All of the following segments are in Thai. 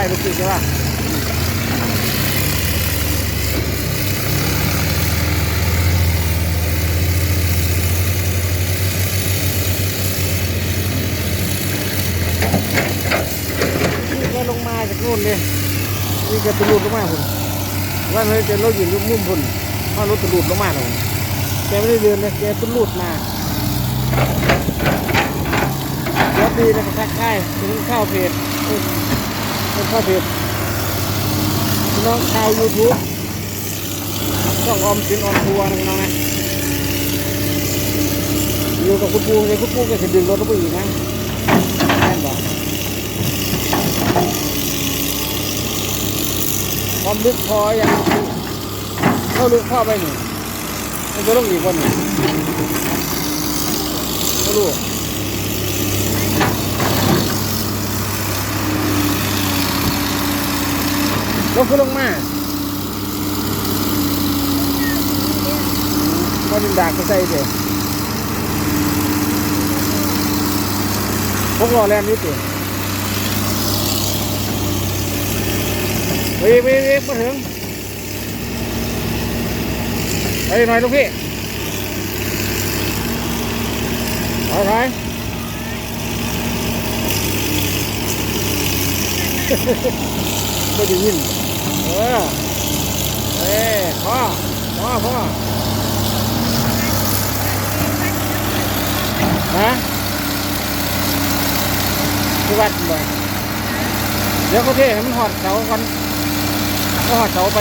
ไปลูกศิษย์ใช่ป่ะนี่ก็ลงมาจากนู่นเลยนี่ก็ตะลุดลงมาคุณว่าเฮ้ยจะราอยู่มุมพุ่นเพราะรถตะลุดลงมาเลยแกไม่ได้เดินนะแกตะลุดมาเดี๋ยวดีนะทักทายถึงข้าวเพจ เป็นเข้าเพจพี่น้องชาวยูทูบช่องออมสินออมทัวร์นะน้องนะอยู่กับคุณปูเลยคุณปูก็จะดึงรถไปอีกนะแม่นบอกความลึกพออย่างเข้าลึกเข้าไปหนึ่งมันจะลงอีกคนหนึ่งไม่รู้ ลงขึ้นลงมาก็ดินดากก็ใส่เถอะพวกรอแลนด์นิดเดียวเฮ้ยเฮ้ยเฮ้ยมาถึงไปหน่อยลูกพี่ไปไปไม่ได้ยิน เออเอ้พ่อพ่อพ่อฮะที่วัดบ่เดี๋ยวเขาเทให้มันหอดเสาก่อนก็หอดเสาไป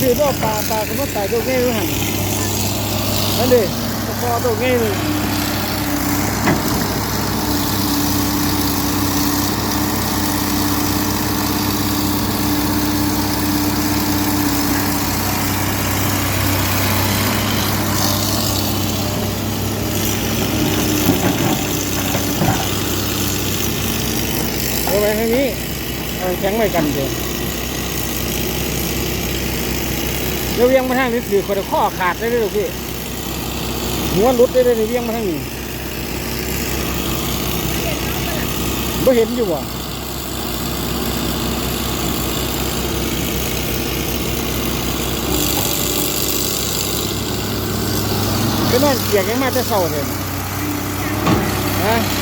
คือว่าปลาปลาก็มาตายตัวเง่ายด้วยหันนั่นดิพอตัวเง่ายเลย เอาไว้ทาง นี้เอาแข็งไว้กันเดี๋ยวเดี๋ยวเวียงมาทางนี้ถือคนข้อขาดได้เลยพี่หัวหลุดได้เลยเวียงมาทางนี้ไม่เห็นอยู่ว่ะก็นอนเกียกยังมาแต่เศร้าเลยฮะ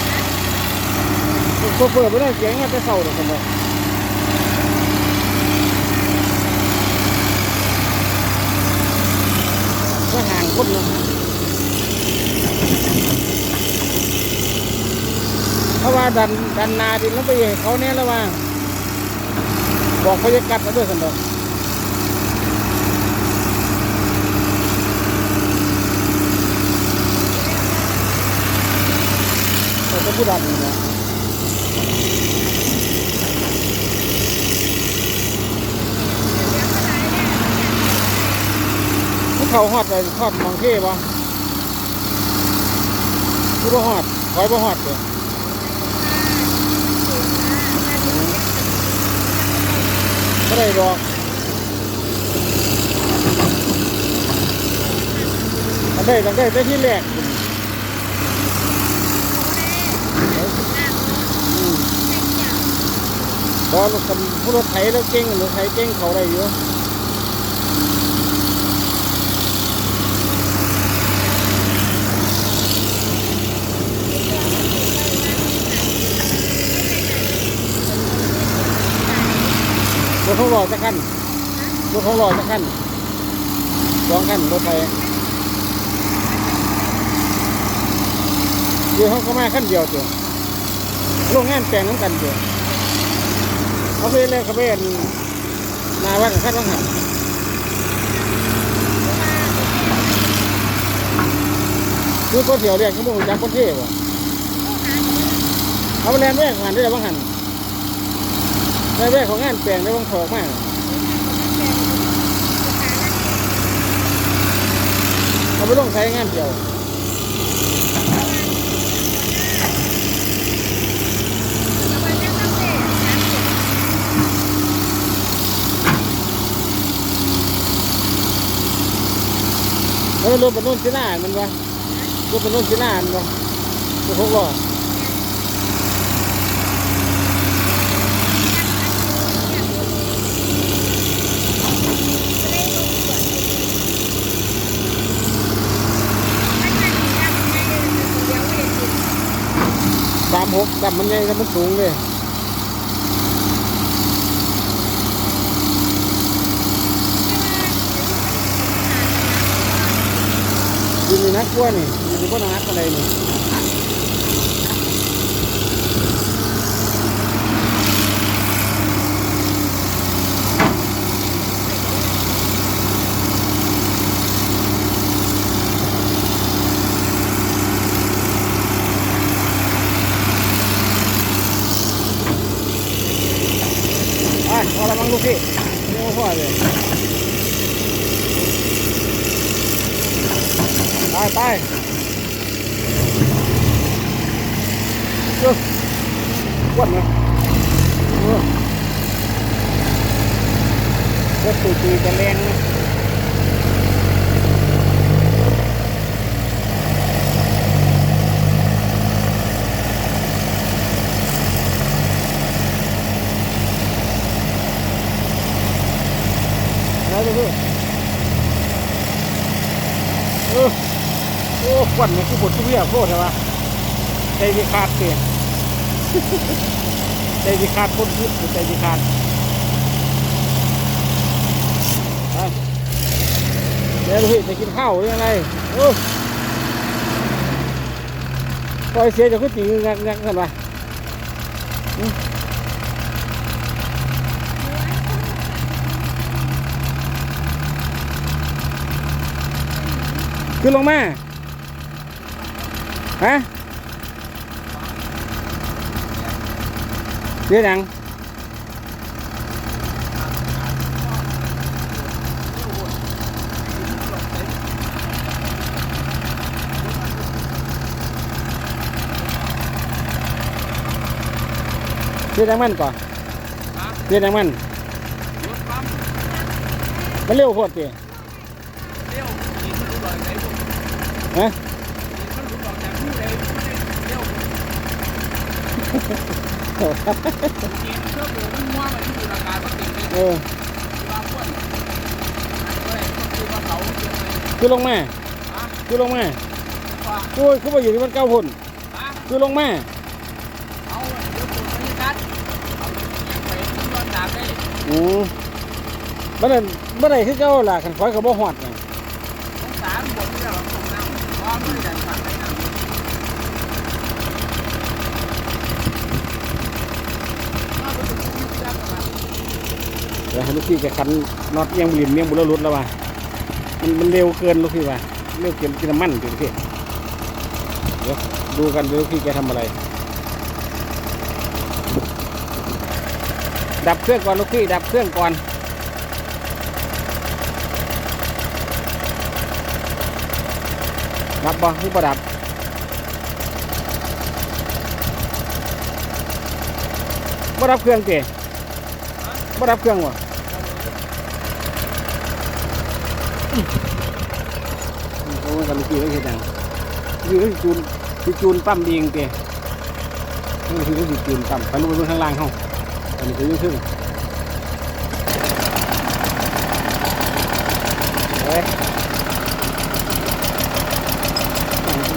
โซเฟอร์ไม่ได้เสียงมาแต่เศร้าเลยคนเดียก็ห่างคนเนาะเพราะว่าดันดันนาดินแล้วไปให้เขาเนี่ยแล้วว่า บอกเขาจะกัดมาด้วยคนเดียวแต่จะพูดดันนี่นะ เขาหอดเลยหอดมองเท่ปะคือบ่หอดคอยบ่หอดเลยก็ได้ดอกอันได้ตั้งได้แต่ที่แรกอืม ตอนคนผู้รถไถแล้วเก่งหรือไถเก่งเขาได้อยู่รถของหล่อจะขั้นรถของหล่อจะขั้นสองขั้นรถไฟเดี๋ยวเขาก็มาขั้นเดียวเดียวโรงงานแต่งน้ำกันเดียว เขาไปเล่นเขาไปเล่นนาวัดขั้นว่างหันคือก็เที่ยวเรียกเขาบอกจากคนเทพวะเขาไปเล่นแม่งานได้แล้วว่างหันในแรกของงานแปลงได้บางถอกมากเอาไปลงใช้งานเดียว แล้วรถบรรทุกที่หน้ามันวะรถบรรทุกที่หน้ามันวะรถหกล้อสามหกดำมันใหญ่ดำมันสูงเลย ยินดีนักกว่านี่ยินดีว่านักอะไรนี่อะพอละมั้งลูกพี่ไม่เอาพ่อเลยไปไปเอออ้วนนะ เออรถตุยๆจะแรงนะแล้วดูสิเออโอ้ควันเนี่ยคือบทที่เรียกโคตรใช่ปะใจที่ขาดเสียน ใจที่ขาดคนพูดใจที่ขาดเดี๋ยวพี่จะกินข้าวหรืออะไรเออปล่อยเสียจะขึ้นตีงักงักกันวะอืมขึ้นลงมา ฮะ เรียกยังเรียกยังมันก่อนเรียกยังมัน มันเร็วโคตรตีฮะ เออคือลงแมาคือลงแมาโอ้ยคือมาอยู่ที่มันเก้าพุ่นคือลงแมาอืมบัดนั้นบัดไหนคือเก้าล่ะขันคอยกับบ่หอดนะเดี๋ยว ให้ลูกพี่แกขันน็อตเอียังบริมเอียังบุรรุดแล้วว่ะมันมันเร็วเกินลูกพี่ว่ะเร็วเกินกินน้ำมันอยู่ลูกพี่เดี๋ยวดูกันลูกพี่แกทำอะไร ดับเครื่องก่อนลูกพี่ดับเครื่องก่อนดับบ่ที่ประดับบ่ดับเครื่องเตะบ่ดับเครื่องวะ โอ้ยกันลูกพี่ก็เห็นจังลูกพี่ก็สิจูนสิจูนปั๊มดีจริงเตะลูกพี่จูนปั๊มไปลูกไปบิ่งข้างล่างเฮาอันนี้ก็อยุ่งขึ้นเฮ้ย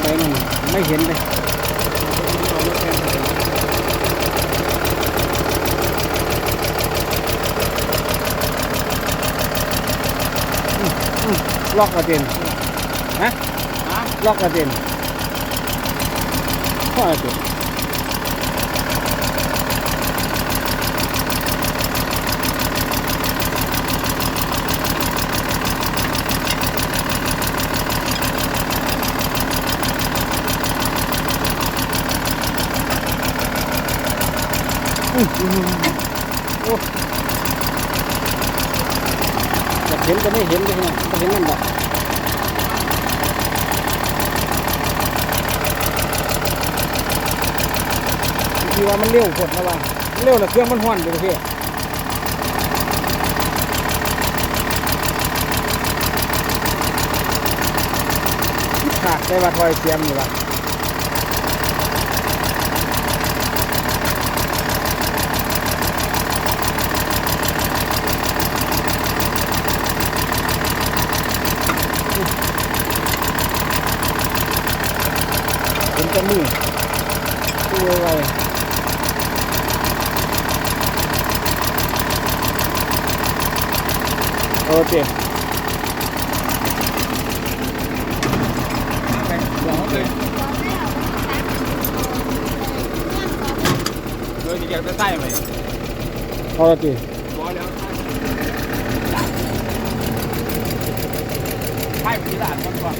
ไปมันไม่เห็นเลยอืมอืม ล็อกกระเด็นฮะล็อกกระเด็นข้ออะไรตัวอืมอืมโอ้จะเห็นก็ไม่เห็นเลยนะเห็นนั่นแหล ที่ว่ามันเร็วกดนะว่าเร็วแล้วเครื่องมันห่อนอยู่พี่ขาดไปว่าถอยเตรียมอยู่ว่าเป็นจมูนี่ตัวอะไร ok Rồi thì kẹt tay mày. Okay. Bỏ đéo tay. Hai mình đi làm con con.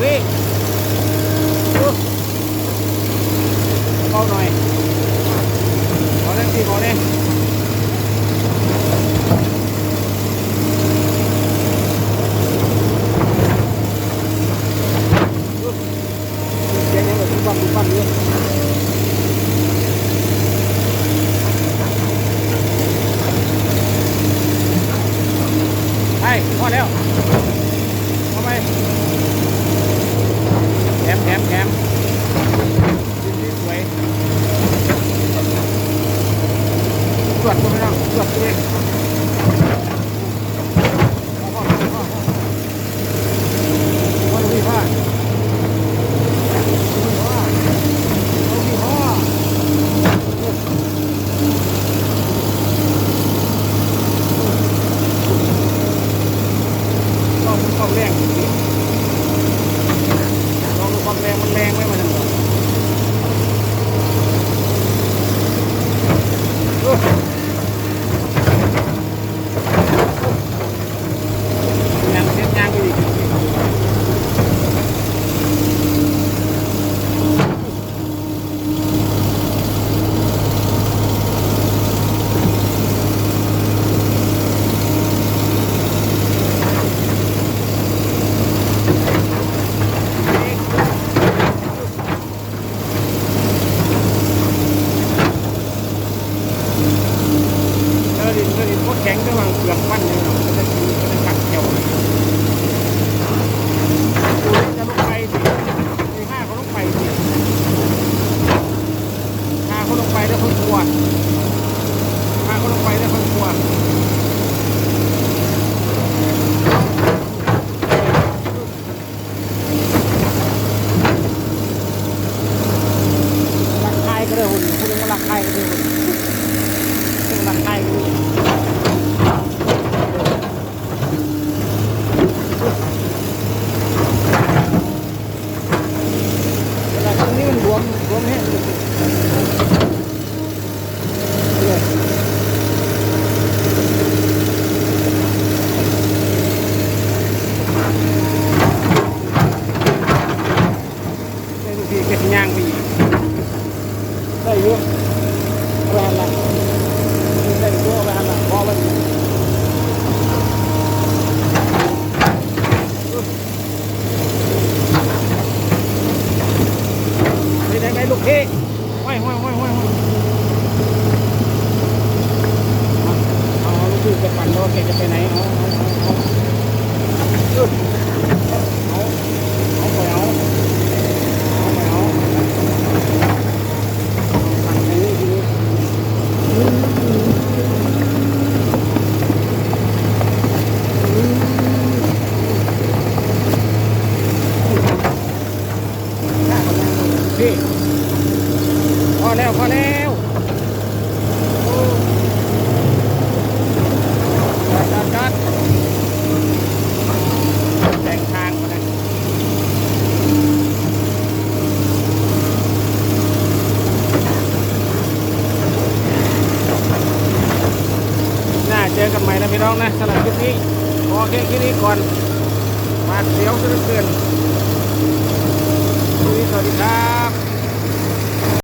ghê ừ. câu này có lên thì có lên Hey, come on out. Come on. แถมแถมสวยตรวจก็ไม่ต้อตรวจด้วย que, que. ¿eh? น้องนะสำหรับคลิปนี้พอแค่คลิปนี้ก่อนมาเสียวซะเหลือเกิน